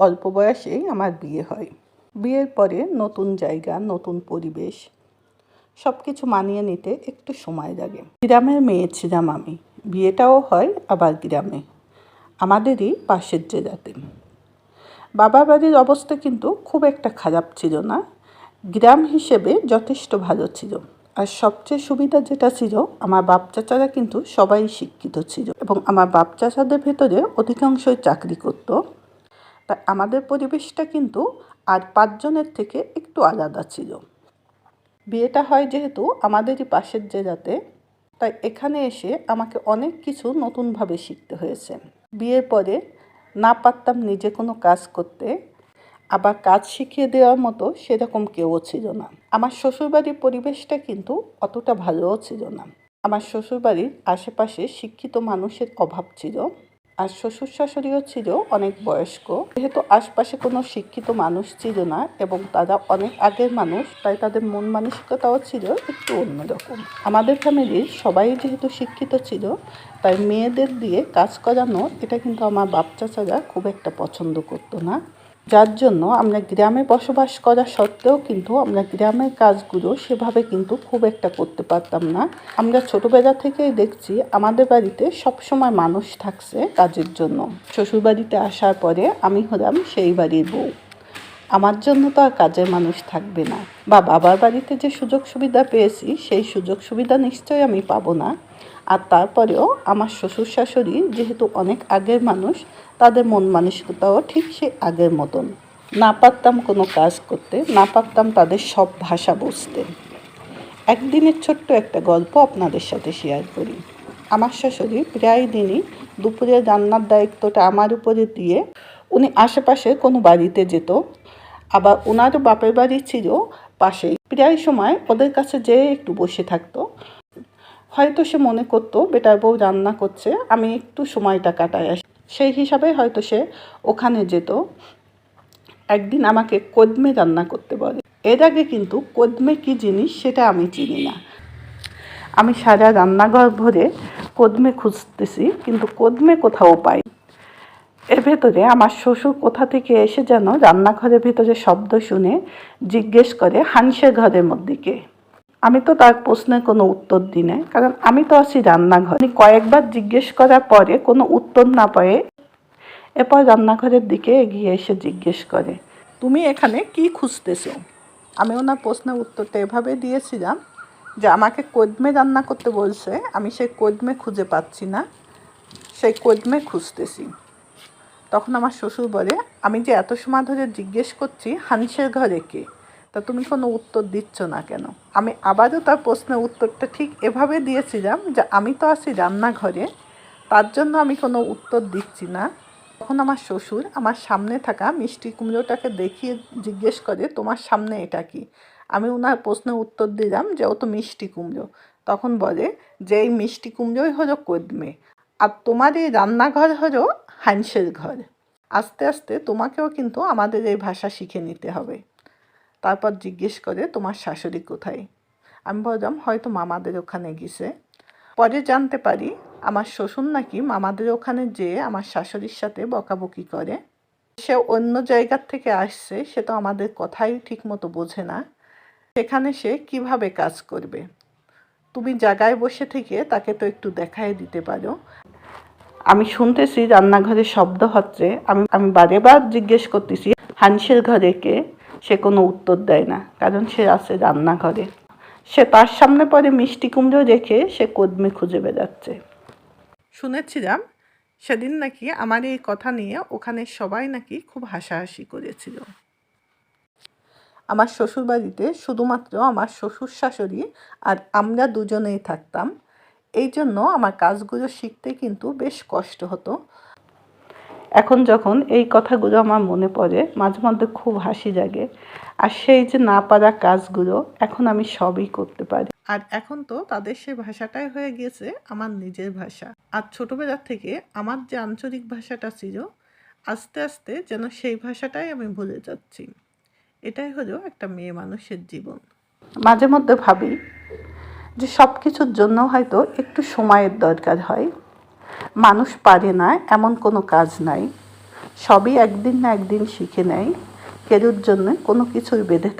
অল্প বয়সেই আমার বিয়ে হয়। বিয়ের পরে নতুন জায়গা, নতুন পরিবেশ সব কিছু মানিয়ে নিতে একটু সময় লাগে। গ্রামের মেয়ে ছিলাম আমি। বিয়েটাও হয় আবার গ্রামে। আমাদেরই পাশের জেলাতে। বাবা বাড়ির অবস্থা কিন্তু খুব একটা খারাপ ছিল না। গ্রাম হিসেবে যথেষ্ট ভালো ছিল। আর সবচেয়ে সুবিধা যেটা ছিল, আমার বাপ চাচারা কিন্তু সবাই শিক্ষিত ছিল। এবং আমার বাপ চাচাদের ভেতরে অধিকাংশই চাকরি করতো। তা আমাদের পরিবেশটা কিন্তু আর পাঁচজনের থেকে একটু আলাদা ছিল। বিয়েটা হয় যেহেতু আমাদেরই পাশের জেলাতে, তাই এখানে এসে আমাকে অনেক কিছু নতুনভাবে শিখতে হয়েছে। বিয়ের পরে না পারতাম নিজে কোনো কাজ করতে, আবার কাজ শিখিয়ে দেওয়ার মতো সেরকম কেউও ছিল না। আমার শ্বশুরবাড়ির পরিবেশটা কিন্তু অতটা ভালোও ছিল না। আমার শ্বশুরবাড়ির আশেপাশে শিক্ষিত মানুষের অভাব ছিল। আর শ্বশুর শাশুড়িও ছিল অনেক বয়স্ক। যেহেতু আশপাশে কোনো শিক্ষিত মানুষ ছিল না এবং তারা অনেক আগের মানুষ, তাই তাদের মন মানসিকতাও ছিল একটু অন্যরকম। আমাদের ফ্যামিলির সবাই যেহেতু শিক্ষিত ছিল, তাই মেয়েদের দিয়ে কাজ করানো, এটা কিন্তু আমার বাপ চাচারা খুব একটা পছন্দ করতো না। যার জন্য আমরা গ্রামে বসবাস করা সত্ত্বেও কিন্তু আমরা গ্রামের কাজগুলো সেভাবে কিন্তু খুব একটা করতে পারতাম না। আমরা ছোটবেলা থেকেই দেখছি আমাদের বাড়িতে সবসময় মানুষ থাকছে কাজের জন্য। শ্বশুরবাড়িতে আসার পরে আমি হলাম সেই বাড়ির বউ। আমার জন্য তো আর কাজের মানুষ থাকবে না। বা বাবার বাড়িতে যে সুযোগ সুবিধা পেয়েছি, সেই সুযোগ সুবিধা নিশ্চয়ই আমি পাবো না। আর তারপরেও আমার শ্বশুর শাশুড়ি যেহেতু অনেক আগের মানুষ, তাদের মন মানসিকতাও ঠিক সে আগের মতন। না পারতাম কোনো কাজ করতে, না পারতাম তাদের সব ভাষা বুঝতে। একদিনের ছোট্ট একটা গল্প আপনাদের সাথে শেয়ার করি। আমার শাশুড়ি প্রায় দিনই দুপুরে রান্নার দায়িত্বটা আমার উপরে দিয়ে উনি আশেপাশে কোনো বাড়িতে যেত, আবার ওনার বাপের বাড়ি ছিল পাশেই। প্রায় সময় ওদের কাছে যেয়ে একটু বসে থাকতো। হয়তো সে মনে করতো বেটার বউ রান্না করছে, আমি একটু সময়টা কাটাই। আসি সেই হিসাবে হয়তো সে ওখানে যেত। একদিন আমাকে কদমে রান্না করতে বলে। এর আগে কিন্তু কদমে কি জিনিস সেটা আমি চিনি না। আমি সারা রান্নাঘর ভরে কদমে খুঁজতেছি, কিন্তু কদমে কোথাও পাই এর ভেতরে আমার শ্বশুর কোথা থেকে এসে যেন রান্নাঘরের ভেতরে শব্দ শুনে জিজ্ঞেস করে হানসের ঘরের মধ্যে আমি তো তার প্রশ্নের কোনো উত্তর দিই না কারণ আমি তো আছি রান্নাঘরে। কয়েকবার জিজ্ঞেস করার পরে কোনো উত্তর না পেয়ে এরপর রান্নাঘরের দিকে এগিয়ে এসে জিজ্ঞেস করে, তুমি এখানে কি খুঁজতেছো? আমি ওনার প্রশ্নের উত্তরটা এভাবে দিয়েছিলাম যে আমাকে কদমে রান্না করতে বলছে, আমি সেই কদমে খুঁজে পাচ্ছি না, সেই কদমে খুঁজতেছি। তখন আমার শ্বশুর বলে, আমি যে এত সময় ধরে জিজ্ঞেস করছি হানসের ঘরে কে? তা তুমি কোনো উত্তর দিচ্ছ না কেন? আমি আবারও তার প্রশ্নের উত্তরটা ঠিক এভাবে দিয়েছিলাম যে আমি তো আছি রান্নাঘরে, তার জন্য আমি কোনো উত্তর দিচ্ছি না। তখন আমার শ্বশুর আমার সামনে থাকা মিষ্টি কুমড়োটাকে দেখিয়ে জিজ্ঞেস করে, তোমার সামনে এটা কি? আমি ওনার প্রশ্নের উত্তর দিলাম যে, ও তো মিষ্টি কুমড়ো। তখন বলে, যে এই মিষ্টি কুমড়োই হলো কদমে আর তোমার এই রান্নাঘর হলো হাঁসের ঘর। আস্তে আস্তে তোমাকেও কিন্তু আমাদের এই ভাষা শিখে নিতে হবে। তারপর জিজ্ঞেস করে, তোমার শাশুড়ি কোথায়? আমি বললাম, হয়তো মামাদের ওখানে গেছে। পরে জানতে পারি, আমার শ্বশুর নাকি মামাদের ওখানে যেয়ে আমার শাশুড়ির সাথে বকাবকি করে। সে অন্য জায়গার থেকে আসছে, সে তো আমাদের কথাই ঠিক মতো বোঝে না। সেখানে সে কীভাবে কাজ করবে? তুমি জায়গায় বসে থেকে তাকে তো একটু দেখাই দিতে পারো। আমি শুনতেছি রান্নাঘরে শব্দ হচ্ছে, আমি আমি বারে বার জিজ্ঞেস করতেছি হানসের ঘরে কে? সে কোনো উত্তর দেয় না, কারণ সে আছে রান্নাঘরে। সে তার সামনে পরে মিষ্টি কুমড়ো রেখে সে কদমে খুঁজে বেড়াচ্ছে। শুনেছিলাম সেদিন নাকি আমার এই কথা নিয়ে ওখানে সবাই নাকি খুব হাসাহাসি করেছিল। আমার শ্বশুরবাড়িতে শুধুমাত্র আমার শ্বশুর শাশুড়ি আর আমরা দুজনেই থাকতাম। এই জন্য আমার কাজগুলো শিখতে কিন্তু বেশ কষ্ট হতো। এখন যখন এই কথাগুলো আমার মনে পড়ে মাঝে মধ্যে খুব হাসি জাগে। আর সেই যে না পারা কাজগুলো এখন আমি সবই করতে পারি। আর এখন তো তাদের সে ভাষাটাই হয়ে গিয়েছে আমার নিজের ভাষা। আর ছোটবেলা থেকে আমার যে আঞ্চলিক ভাষাটা ছিল আস্তে আস্তে যেন সেই ভাষাটাই আমি ভুলে যাচ্ছি। এটাই হলো একটা মেয়ে মানুষের জীবন। মাঝে মধ্যে ভাবি যে সব কিছুর জন্য হয়তো একটু সময়ের দরকার হয়। মানুষ পারে না, এমন কোনো কাজ নাই। সবই একদিন না একদিন শিখে নেয়। কেরুর জন্য কোনো কিছুই বেঁধে